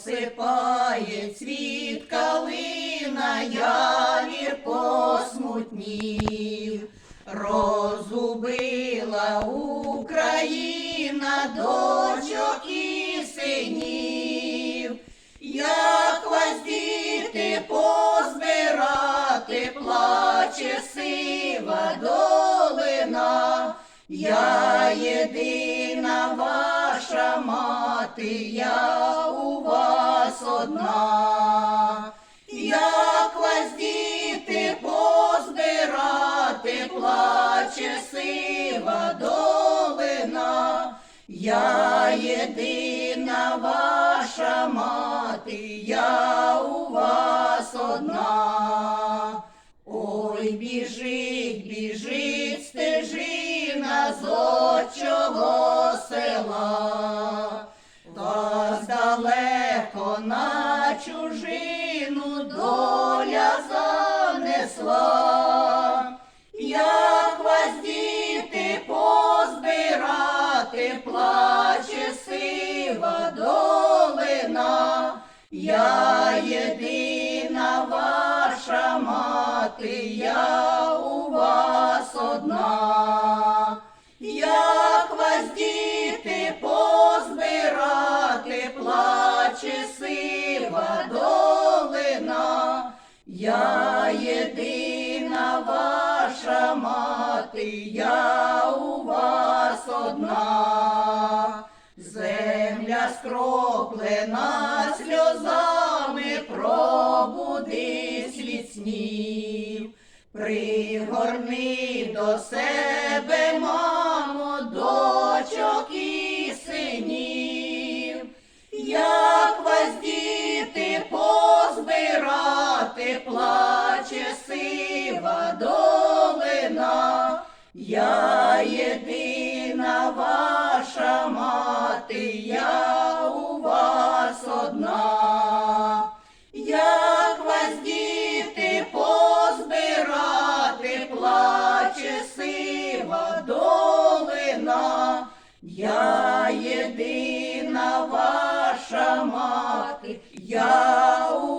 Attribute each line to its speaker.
Speaker 1: осипає цвіт калина, явір посмутнів, розубила Україна дочок і синів, як вас діти позбирати, плаче сива долина, я єдина ваша мати, я у вас одна. Як вас діти позбирати, плаче сива долина, я єдина ваша мати, я у вас одна. Ой, біжить, біжить стежина з отчого села, та здалеко на чужину доля занесла. Як вас діти позбирати, плаче сива долина, я єдина ваша мати, я у вас одна. Я єдина ваша мати, я у вас одна. Земля скроплена сльозами, пробудись від снів. Пригорни до себе, мамо, дочок і мати, я у вас одна. Як вас діти позбирати, плаче сива долина, я єдина ваша мати, я у